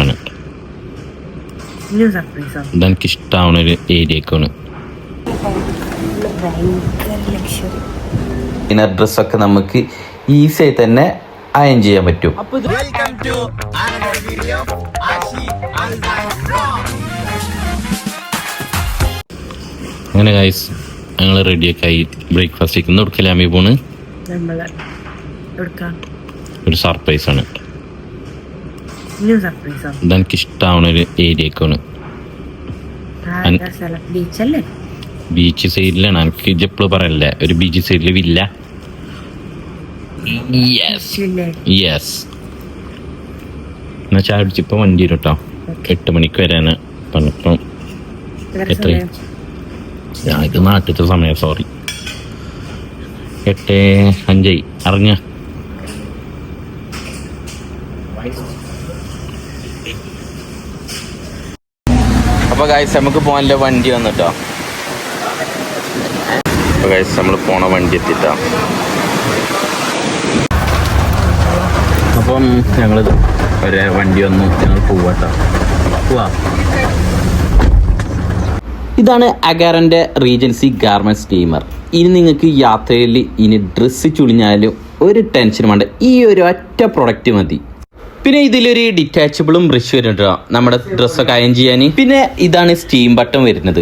ആണ്. ഇനിയും സർപ്രൈസോ ഇതെനിക്ക് ഇഷ്ടമാവുന്ന ഒരു ഏരിയക്കാണ്. ഭയങ്കര ലക്ഷറി ഡ്രസ്സൊക്കെ നമുക്ക് ഈസി ആയി തന്നെ അയൺ ചെയ്യാൻ പറ്റും. അങ്ങനെ ഗൈസ് ഞങ്ങൾ റെഡിയൊക്കെ ആയി. ബ്രേക്ക്ഫാസ്റ്റ് ഇന്ന് കൊടുക്കലാമി പോണ്. ഒരു സർപ്രൈസ് ആണ്. ഇനിയും സർപ്രൈസോ ഇതെനിക്ക് ഇഷ്ടമാവുന്ന ഒരു ബീച്ചല്ലേ ബീച്ച് സൈഡിലാണ് എനിക്ക് ഇജെപ്പോഴും പറയല്ലേ? ഒരു ബീച്ച് സൈഡിൽ വില്ല യെസ് എന്നാ ചാടിച്ചിപ്പോ വണ്ടി കേട്ടോ എട്ട് മണിക്ക് വരാന് പറഞ്ഞപ്പം. എത്ര? ഞാൻ ഇത് നാട്ടിലത്തെ സമയം സോറി എട്ട് അഞ്ചായി. അറിഞ്ഞ? അപ്പൊ ഗൈസ് നമുക്ക് പോകാനുള്ള വണ്ടി വന്നിട്ടോ അപ്പൊ ഗൈസ് നമ്മൾ പോണ വണ്ടി എത്തിട്ടോ. അപ്പം ഞങ്ങൾ ഒരേ വണ്ടി വന്നു. ഞങ്ങൾ പോവാട്ടോ പോവാ. ഇതാണ് അഗാറിന്റെ റീജൻസി ഗാർമെന്റ് സ്റ്റീമർ. ഇനി നിങ്ങൾക്ക് യാത്രയിൽ ഇനി ഡ്രസ്സ് ചുളിഞ്ഞാലും ഒരു ടെൻഷനും വേണ്ട. ഈ ഒരു ഒറ്റ പ്രൊഡക്റ്റ് മതി. പിന്നെ ഇതിലൊരു ഡിറ്റാച്ചബിളും ബ്രഷ് വരുന്നുണ്ട്. നമ്മുടെ ഡ്രസ്സൊക്കെ അയൺ ചെയ്യാൻ പിന്നെ ഇതാണ് സ്റ്റീം ബട്ടൺ വരുന്നത്.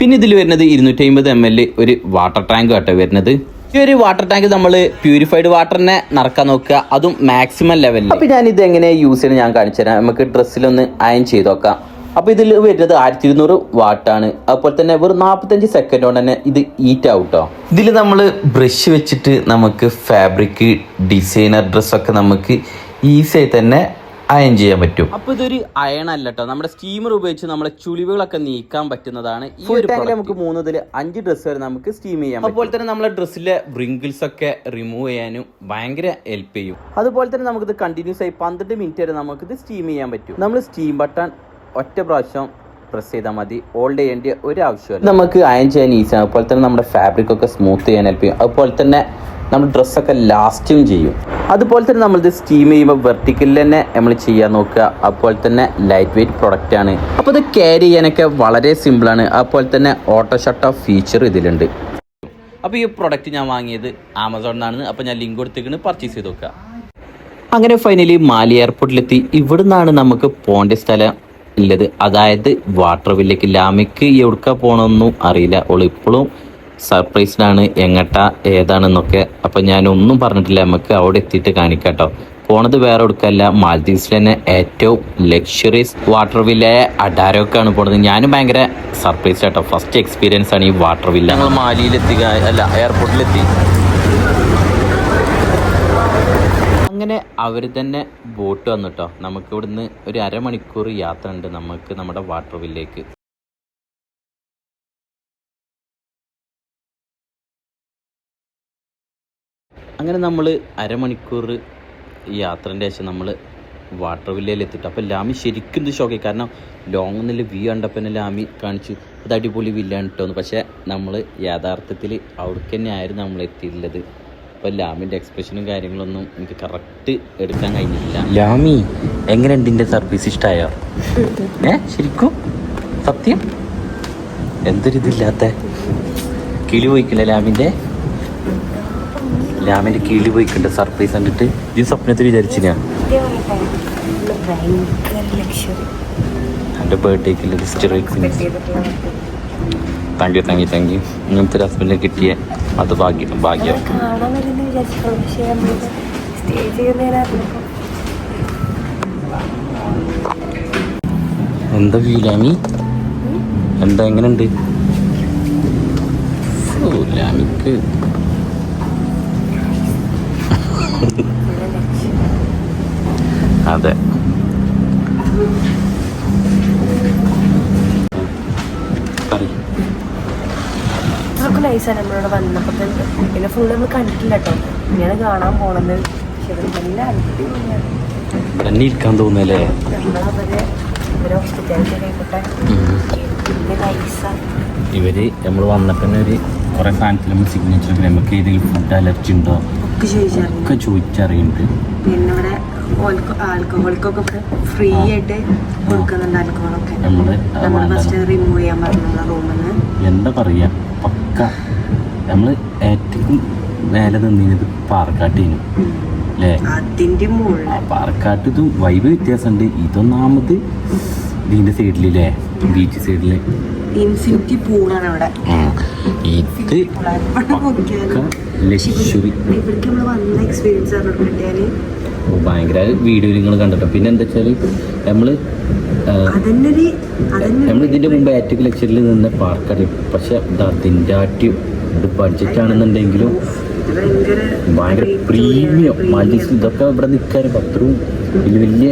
പിന്നെ ഇതിൽ വരുന്നത് ഇരുന്നൂറ്റി അമ്പത് എം എൽ ഒരു വാട്ടർ ടാങ്ക് കേട്ടോ വരുന്നത്. ഈ ഒരു വാട്ടർ ടാങ്ക് നമ്മൾ പ്യൂരിഫൈഡ് വാട്ടറിനെ നടക്കാൻ നോക്കുക. അതും മാക്സിമം ലെവലിൽ അപ്പൊ ഞാൻ ഇത് എങ്ങനെ യൂസ് ചെയ്യണം ഞാൻ കാണിച്ചു തരാം. നമുക്ക് ഡ്രസ്സിലൊന്ന് അയൺ ചെയ്ത് നോക്കാം. അപ്പോൾ ഇതിൽ വരുന്നത് ആയിരത്തി ഇരുന്നൂറ് വാട്ടാണ് അതുപോലെ തന്നെ വെറും നാൽപ്പത്തഞ്ച് സെക്കൻഡ് കൊണ്ട് തന്നെ ഇത് ഈറ്റ് ആവും ഇതിൽ നമ്മൾ ബ്രഷ് വെച്ചിട്ട് നമുക്ക് ഫാബ്രിക് ഡിസൈനർ ഡ്രസ്സൊക്കെ നമുക്ക് ഈസി തന്നെ അയൺ ചെയ്യാൻ പറ്റും. അപ്പൊ ഇതൊരു അയൺ അല്ലട്ടോ നമ്മുടെ സ്റ്റീമർ ഉപയോഗിച്ച് നമ്മുടെ ചുളിവുകളൊക്കെ നീക്കാൻ പറ്റുന്നതാണ് ഈ ഒരു ടാങ്കിൽ നമുക്ക് മൂന്ന് മുതൽ അഞ്ച് ഡ്രസ്സ് വരെ നമുക്ക് സ്റ്റീം ചെയ്യാം അതുപോലെ തന്നെ നമ്മുടെ ഡ്രസ്സിലെ റിങ്കിൾസ് ഒക്കെ റിമൂവ് ചെയ്യാനും ഭയങ്കര ഹെൽപ്പ് ചെയ്യും. അതുപോലെ തന്നെ നമുക്കിത് കണ്ടിന്യൂസ് ആയി പന്ത്രണ്ട് മിനിറ്റ് വരെ നമുക്ക് ഇത് സ്റ്റീം ചെയ്യാൻ പറ്റും. നമ്മൾ സ്റ്റീം ബട്ടൺ ഒറ്റ പ്രാവശ്യം പ്രസ് ചെയ്താൽ മതി. ഓൾഡ് ചെയ്യേണ്ട ഒരു ആവശ്യമില്ല. നമുക്ക് അയൺ ചെയ്യാൻ ഈസിയാണ് അതുപോലെ തന്നെ നമ്മുടെ ഫാബ്രിക് ഒക്കെ സ്മൂത്ത് ചെയ്യാൻ ഹെൽപ്പ് ചെയ്യും. അതുപോലെ തന്നെ നമ്മുടെ ഡ്രസ്സൊക്കെ ലാസ്റ്റും ചെയ്യും. അതുപോലെ തന്നെ നമ്മളിത് സ്റ്റീം ചെയ്യുമ്പോൾ വെർട്ടിക്കലിൽ തന്നെ നമ്മൾ ചെയ്യാൻ നോക്കുക. അതുപോലെ തന്നെ ലൈറ്റ് വെയിറ്റ് പ്രൊഡക്റ്റ് ആണ്. അപ്പോൾ ഇത് ക്യാരി ചെയ്യാനൊക്കെ വളരെ സിമ്പിളാണ് അതുപോലെ തന്നെ ഓട്ടോ ഷട്ട് ഓഫ് ഫീച്ചർ ഇതിലുണ്ട്. അപ്പോൾ ഈ പ്രൊഡക്റ്റ് ഞാൻ വാങ്ങിയത് ആമസോണിൽ നിന്നാണ് അപ്പോൾ ഞാൻ ലിങ്ക് കൊടുത്തേക്കാണ്. പർച്ചേസ് ചെയ്ത് നോക്കുക. അങ്ങനെ ഫൈനലി മാലി എയർപോർട്ടിലെത്തി ഇവിടുന്നാണ് നമുക്ക് പോകേണ്ട സ്ഥലം ഉള്ളത്. അതായത് വാട്ടർ വില്ലേക്ക് ലാമിക്ക് എവിടുക്ക പോകണമെന്നും അറിയില്ല. ഓൾ ഇപ്പോഴും സർപ്രൈസ്ഡാണ് എങ്ങട്ട ഏതാണെന്നൊക്കെ. അപ്പം ഞാനൊന്നും പറഞ്ഞിട്ടില്ല നമുക്ക് അവിടെ എത്തിയിട്ട് കാണിക്കാട്ടോ. പോണത് വേറെ എടുക്കല്ല മാൽദീവ്സിൽ തന്നെ ഏറ്റവും ലക്ഷറീസ് വാട്ടർ വില്ലയായ അഡാരോക്കാണ് പോണത്. ഞാനും ഭയങ്കര സർപ്രൈസ് ആട്ടോ ഫസ്റ്റ് എക്സ്പീരിയൻസ് ആണ് ഈ വാട്ടർ വില്ല ഞങ്ങൾ മാലിയിലെത്തി അല്ല എയർപോർട്ടിലെത്തി അങ്ങനെ അവർ തന്നെ ബോട്ട് വന്നിട്ടോ. നമുക്ക് ഇവിടുന്ന് ഒരു അരമണിക്കൂർ യാത്ര ഉണ്ട് നമുക്ക് നമ്മുടെ വാട്ടർ വില്ലേക്ക് അങ്ങനെ നമ്മൾ അരമണിക്കൂർ യാത്രേന്റെ ശേഷം നമ്മൾ വാട്ടർ വില്ലയിൽ എത്തിയിട്ട് അപ്പോൾ ലാമി ശരിക്കും ഇത് ഷോക്കായി കാരണം ലോങ് നല്ല വ്യൂ കണ്ടപ്പോൾ തന്നെ ലാമി കാണിച്ചു അത് അടിപൊളി വില്ലാണ് കേട്ടോ പക്ഷേ നമ്മൾ യഥാർത്ഥത്തിൽ അവിടേക്ക് തന്നെ ആയിരുന്നു നമ്മൾ എത്തിയിട്ടുള്ളത്. അപ്പോൾ ലാമിന്റെ എക്സ്പ്രഷനും കാര്യങ്ങളൊന്നും എനിക്ക് കറക്റ്റ് എടുക്കാൻ കഴിഞ്ഞില്ല ലാമി എങ്ങനെയുണ്ട് ഇതിന്റെ സർവീസ് ഇഷ്ടമായോ ഏ ശരിക്കും? സത്യം? എന്തൊരു ഇതില്ലാത്ത കിളി പോയിക്കില്ല ലാമിന്റെ ലാമിന്റെ കീഴിൽ പോയിക്കുണ്ട് സർപ്രൈസ് കണ്ടിട്ട് ഈ സ്വപ്നത്തിൽ വിചാരിച്ചില്ല ഞാൻ. എന്റെ ബർത്ത്ഡേക്കുള്ള thank you thank you thank you. ഇങ്ങനത്തെ ഒരു ഹസ്ബൻഡിനെ കിട്ടിയ അത് ഭാഗ്യം ഭാഗ്യം. എന്താ വീലാമി എന്താ എങ്ങനെയുണ്ട് ലാമിക്ക് അതെ. നൈസാണ് വന്നപ്പോൾ തന്നെ പിന്നെ ഫുള്ള് നമ്മൾ കണ്ടിട്ടില്ല കേട്ടോ ഇങ്ങനെ കാണാൻ പോണത്. പക്ഷെ ഇത് നല്ല അടിപൊളിയാണ്. തന്നെ ഇരിക്കാൻ തോന്നല്ലേ നമ്മളവരെ ഇവരെ ഹോസ്പിറ്റാലിറ്റി ആയിക്കോട്ടെ പിന്നെ നൈസാണ് ഇവർ നമ്മൾ വന്നപ്പോൾ ഒരു കുറേ സാധനത്തിൽ നമ്മൾ സിഗ്നേച്ചർ നമുക്ക് ഏതെങ്കിലും ഫുഡ് അലർജി ഉണ്ടോ? ഒക്കെ ചോദിച്ചറിയുന്നുണ്ട്. പിന്നെ ഇവിടെ ആൽക്കഹോൾക്കൊക്കെ ഇവിടെ ഫ്രീ ആയിട്ട് കൊടുക്കുന്നുണ്ട് ആൽക്കഹോളൊക്കെ. നമ്മൾ ഫസ്റ്റ് റിമൂവ് ചെയ്യാൻ പറഞ്ഞു റൂമിൽ നിന്ന് എന്താ പറയാ പക്ക നമ്മൾ ഏറ്റവും മേലെ നിന്നിരുന്നത് പാറക്കാട്ടീനു. അല്ലേ പാറക്കാട്ട് ഇതും വൈബ് വ്യത്യാസമുണ്ട് ഇതൊന്നാമത് ഇതിന്റെ സൈഡിലേ ബീച്ച് സൈഡിൽ ഇൻഫിനിറ്റി പൂളാണ് അവിടെ ഇത് ലക്ഷറി ഭയങ്കര വീഡിയോ നിങ്ങൾ കണ്ടിട്ടോ. പിന്നെ എന്താ വെച്ചാൽ നമ്മൾ നമ്മൾ ഇതിന്റെ മുമ്പ് ആറ്റിക് ലക്ഷറിൽ നിന്ന് പാർക്കാട് പക്ഷെ അതിന്റെ ആറ്റി ഇത് ബഡ്ജറ്റ് ആണെന്നുണ്ടെങ്കിലും ഭയങ്കര പ്രീമിയം മൾട്ടീസ് ഇതൊക്കെ ഇവിടെ നിൽക്കാൻ പത്രവും വലിയ വലിയ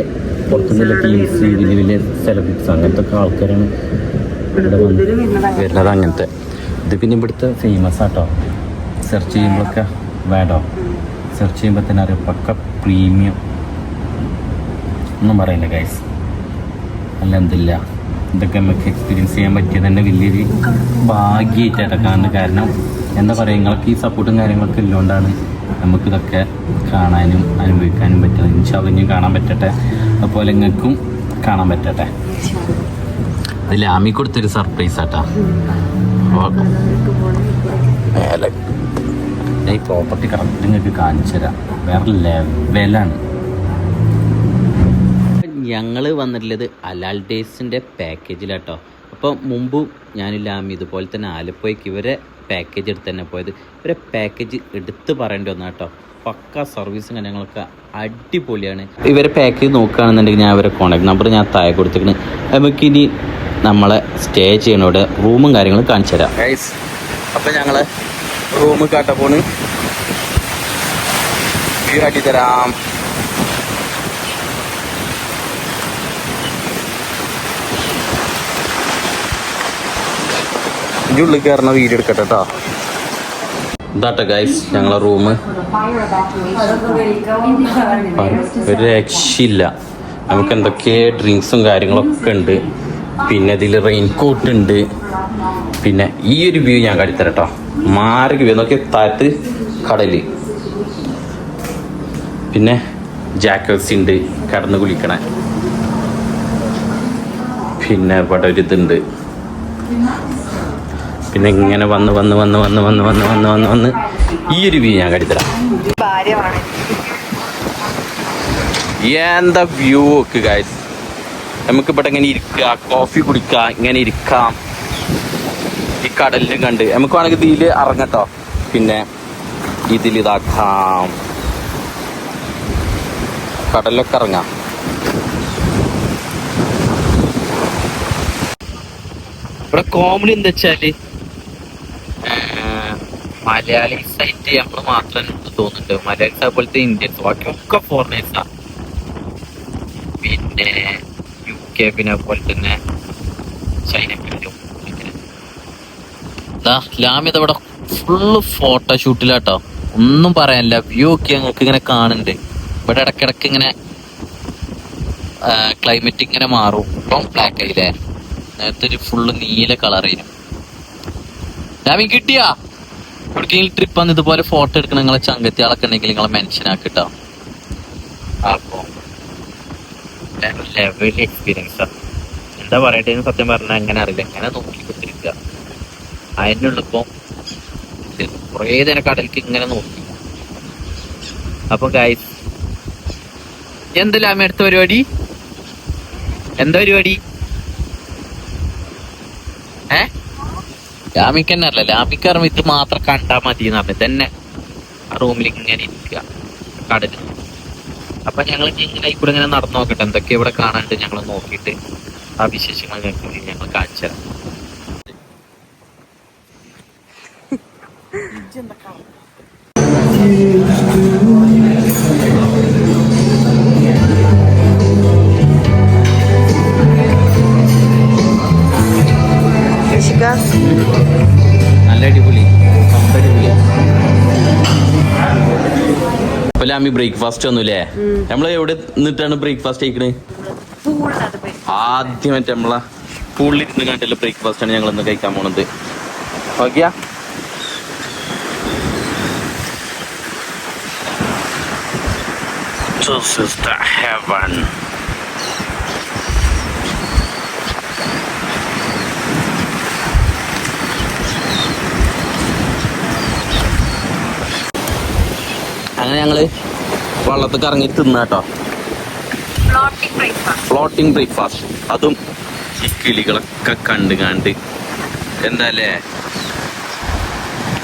പുറത്തുനിന്നുള്ള ടീംസ് വലിയ വലിയ സെലിബ്രിറ്റീസ് അങ്ങനത്തെ ഒക്കെ ആൾക്കാരാണ് ഇവിടെ വരുന്നത് അങ്ങനത്തെ. ഇത് പിന്നെ ഇവിടുത്തെ ഫേമസ് ആട്ടോ. സെർച്ച് ചെയ്യുമ്പോഴൊക്കെ വേണ്ടോ സെർച്ച് ചെയ്യുമ്പോൾ തന്നെ അറിയാം പക്ക പ്രീമിയം ഒന്നും പറയില്ല ഗൈസ് അല്ല എന്തില്ല. ഇതൊക്കെ നമുക്ക് എക്സ്പീരിയൻസ് ചെയ്യാൻ പറ്റിയത് തന്നെ വലിയൊരു ഭാഗ്യമായിട്ടാണ് കാരണം കാരണം എന്താ പറയുക നിങ്ങൾക്ക് ഈ സപ്പോർട്ടും കാര്യങ്ങളൊക്കെ ഉള്ളതുകൊണ്ടാണ് നമുക്കിതൊക്കെ കാണാനും അനുഭവിക്കാനും പറ്റുന്നത്. ഇൻഷാല്ലഞ്ഞും കാണാൻ പറ്റട്ടെ. അതുപോലെ നിങ്ങൾക്കും കാണാൻ പറ്റട്ടെ. അതിൽ ആമി കൊടുത്തൊരു സർപ്രൈസ് ആട്ടാ. മേലെ. ഞാൻ ഈ പ്രോപ്പർട്ടി കറക്റ്റ് നിങ്ങൾക്ക് കാണിച്ചു തരാം. വേറെ ലെവലാണ് ഞങ്ങൾ വന്നിട്ടുള്ളത് അലാൽ ഡേയ്സിന്റെ പാക്കേജിലാട്ടോ അപ്പോൾ മുമ്പ് ഞാനില്ലാമി ഇതുപോലെ തന്നെ ആലപ്പുഴയ്ക്ക് ഇവരെ പാക്കേജ് എടുത്ത് തന്നെ പോയത്. ഇവരെ പാക്കേജ് എടുത്ത് പറയേണ്ടി വന്ന കേട്ടോ പക്ക സർവീസും കാര്യങ്ങളൊക്കെ അടിപൊളിയാണ്. ഇവരെ പാക്കേജ് നോക്കുകയാണെന്നുണ്ടെങ്കിൽ ഞാൻ അവരെ കോൺടാക്ട് നമ്പർ ഞാൻ താഴെ കൊടുത്തിരിക്കുന്നത് നമുക്കിനി നമ്മളെ സ്റ്റേ ചെയ്യണോടെ റൂമും കാര്യങ്ങളും കാണിച്ചു തരാം. അപ്പം ഞങ്ങൾ റൂം കാട്ടപ്പോണ് വ്യൂ കാട്ടി തരാം. ഇതിന്റെ ഉള്ളിൽ കയറുന്ന വീഡിയോ എടുക്കട്ടെ കേട്ടോ ഇതാട്ടെ ഗൈസ് ഞങ്ങളെ റൂം ഒരു രക്ഷയില്ല. നമുക്ക് എന്തൊക്കെ ഡ്രിങ്ക്സും കാര്യങ്ങളൊക്കെ ഉണ്ട്. പിന്നെ ഇതിൽ റെയിൻ കോട്ട് ഉണ്ട്. പിന്നെ ഈ ഒരു വ്യൂ ഞാൻ കാട്ടിത്തരാം കേട്ടോ മാരക വ്യൂ എന്നൊക്കെ താഴത്ത് കടൽ. പിന്നെ ജാക്കറ്റ്സ് ഉണ്ട് കടന്ന് കുളിക്കണേ. പിന്നെ ഇവിടെ ഒരു ഇതുണ്ട്. പിന്നെ ഇങ്ങനെ വന്ന് വന്ന് വന്ന് വന്ന് വന്ന് വന്ന് വന്ന് വന്ന് വന്ന് ഈ ഒരു വ്യൂ ഞാൻ കടിത്തരാം എന്താ വ്യൂ ഒക്കെ ഗായ്സ് നമുക്ക് ഇവിടെ ഇങ്ങനെ ഇരിക്കാം കോഫി കുടിക്കാം ഇങ്ങനെ ഇരിക്കാം. ഈ കടലിലും കണ്ട്. നമുക്ക് വേണമെങ്കിൽ ഇതിൽ ഇറങ്ങട്ടോ. പിന്നെ ഇതിൽ ഇതാക്കാം കടലിലൊക്കെ ഇറങ്ങാം. ഇവിടെ കോമഡി എന്താ വെച്ചാൽ? മലയാളീസ് ആയിട്ട് നമ്മൾ മാത്രം തോന്നുന്നുണ്ട്. മലയാളീസ് അതുപോലത്തെ ഇന്ത്യൻസ് ബാക്കിയൊക്കെ ഫോറിനേഴ്സാ പിന്നെ യു കെ പിന്നെ അതുപോലെ തന്നെ ചൈന ലാമിത ഇവിടെ ഫുള്ള് ഫോട്ടോഷൂട്ടിലാട്ടോ ഒന്നും പറയാനില്ല. വ്യൂ ഒക്കെ ഞങ്ങൾക്ക് ഇങ്ങനെ കാണുന്നുണ്ട്. ഇവിടെ ഇടക്കിടക്ക് ഇങ്ങനെ ക്ലൈമറ്റ് ഇങ്ങനെ മാറും. ഇപ്പം ബ്ലാക്ക് ആയില്ലേ? നേരത്തെ ഒരു ഫുള്ള് നീല കളറിനും ലാമി കിട്ടിയാ? എവിടേക്കെങ്കിലും ട്രിപ്പ് വന്ന് ഇതുപോലെ ഫോട്ടോ എടുക്കണ നിങ്ങളെ ചങ്കത്തിയാളൊക്കെ ഉണ്ടെങ്കിൽ നിങ്ങളെ മെൻഷൻ ആക്കിട്ടോ. അപ്പോ എന്താ പറയട്ടെ സത്യം പറഞ്ഞാൽ എങ്ങനെ അറിയില്ല. എങ്ങനെ നോക്കി കുത്തിരിക്കുക അതിനുള്ളിപ്പോ കുറേ നേരം കടലിക്ക് ഇങ്ങനെ നോക്കി. അപ്പൊ ഗായ്സ് എന്തല്ല അടുത്ത പരിപാടി? എന്താ പരിപാടി? ഏ? ലാമിക്ക് തന്നെ അറിയില്ല ലാമിക്ക് അറിയുമ്പോ ഇത് മാത്രം കണ്ടാ മതി എന്ന് പറഞ്ഞു. തന്നെ ആ റൂമിൽ ഇങ്ങനെ ഇരിക്കുക കടൽ. അപ്പൊ ഞങ്ങൾ ഇങ്ങനെ ഇവിടെ ഇങ്ങനെ നടന്നു നോക്കട്ടെ. എന്തൊക്കെ ഇവിടെ കാണാനുണ്ട് ഞങ്ങൾ നോക്കിയിട്ട് ആ വിശേഷങ്ങൾ ഞങ്ങൾക്ക് ഞങ്ങൾ കാണിച്ചു തരാം. ലാമി ബ്രേക്ക്ഫാസ്റ്റ് ഒന്നുമില്ലേ? നമ്മൾ എവിടെ നിന്നിട്ടാണ് ബ്രേക്ക്ഫാസ്റ്റ് കഴിക്കണേ? ആദ്യമായിട്ട് നമ്മളെ പൂളിൽ നിന്ന് കണ്ടുള്ള ബ്രേക്ക്ഫാസ്റ്റ് ആണ് ഞങ്ങൾ ഇന്ന് കഴിക്കാൻ പോണത്. ഓക്കെയാ? This is the heaven. അങ്ങനെ ഞങ്ങൾ വള്ളത്തിൽ കറങ്ങി തിന്ന കേട്ടോ ഫ്ലോട്ടിംഗ് ബ്രേക്ക്ഫാസ്റ്റ് അതും ഈ കിളികളൊക്കെ കണ്ട് കണ്ട്. എന്താ അല്ലേ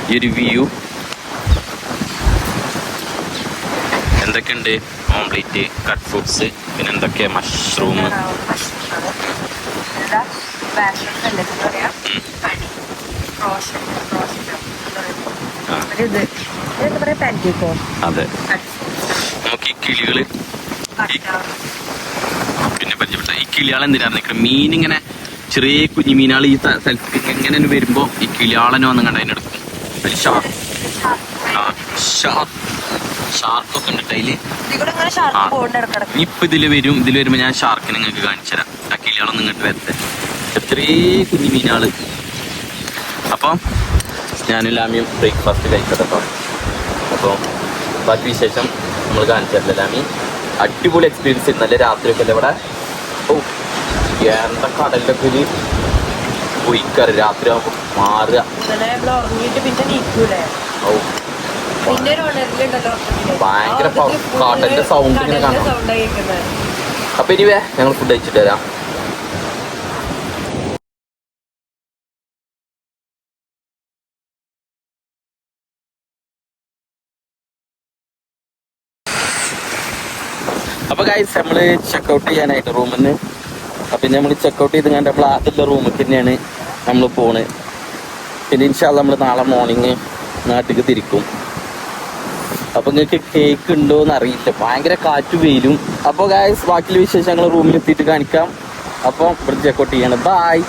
ഈ ഒരു വ്യൂ എന്തൊക്കെയുണ്ട്? ഓംപ്ലേറ്റ് കട്ട് ഫ്രൂട്ട്സ് പിന്നെ എന്തൊക്കെ മഷ്റൂം ആ. അതെ. നമുക്ക് ഈ കിളികൾ പിന്നെ പരിചയപ്പെട്ട ഈ കിളിയാൾ എന്തിനാണ് നിൽക്കുന്നത്? മീൻ ഇങ്ങനെ ചെറിയ കുഞ്ഞു മീനാൾ ഈ സ്ഥലത്ത് സ്ഥലത്തേക്ക് എങ്ങനെ വരുമ്പോ ഈ കിളിയാളനെ വന്ന് കണ്ട അതിനെടുക്കും ഷാർക്കൊക്കെ ഉണ്ട് അതിൽ ഇപ്പൊ ഇതിൽ വരും. ഇതിൽ വരുമ്പോ ഞാൻ ഷാർക്കിനെ നിങ്ങൾക്ക് കാണിച്ചു തരാം. ആ കിളിയാളൊന്നും ഇങ്ങോട്ട് വരത്തെ എത്രേ കുഞ്ഞു മീനാൾ. അപ്പം ഞാനും ലാമിയും ബ്രേക്ക്ഫാസ്റ്റ് കഴിക്കട്ടെ കേട്ടോ. അപ്പോൾ ബാക്കി വിശേഷം നമ്മൾ കാണിച്ചു തരില്ല ലാമി അടിപൊളി എക്സ്പീരിയൻസ് നല്ല രാത്രിയൊക്കെ അല്ലേ ഇവിടെ? ഓ എന്താ കടലിലൊക്കെ ഒരു ഒഴിക്കാറ് രാത്രി ആകുമ്പോൾ മാറുക ഓ. ഭയങ്കര കാട്ടന്റെ സൗണ്ട് ഇങ്ങനെ കാണാം. അപ്പൊ ഇനി വേ ഞങ്ങൾ ഫുഡ് കഴിച്ചിട്ട് വരാം. അപ്പൊ ഗൈസ് നമ്മൾ ചെക്കൗട്ട് ചെയ്യാനായിട്ട് റൂമിൽ നിന്ന് അപ്പൊ നമ്മൾ ചെക്കൗട്ട് ചെയ്ത് കണ്ട് നമ്മൾ ആദ്യത്തെ റൂമിൽ തന്നെയാണ് നമ്മൾ പോണ്. പിന്നെ ഇൻഷാല്ല നമ്മൾ നാളെ മോർണിംഗ് നാട്ടിലേക്ക് തിരിക്കും. അപ്പൊ നിങ്ങൾക്ക് കേക്ക് ഉണ്ടോ എന്ന് അറിയില്ല. ഭയങ്കര കാറ്റ് വെയിലും. അപ്പോൾ ഗായസ് ബാക്കിയുള്ള വിശേഷങ്ങൾ റൂമിൽ എത്തിയിട്ട് കാണിക്കാം. അപ്പോൾ ഇവിടെ ചെക്കൗട്ട് ചെയ്യാണ്. ബായ്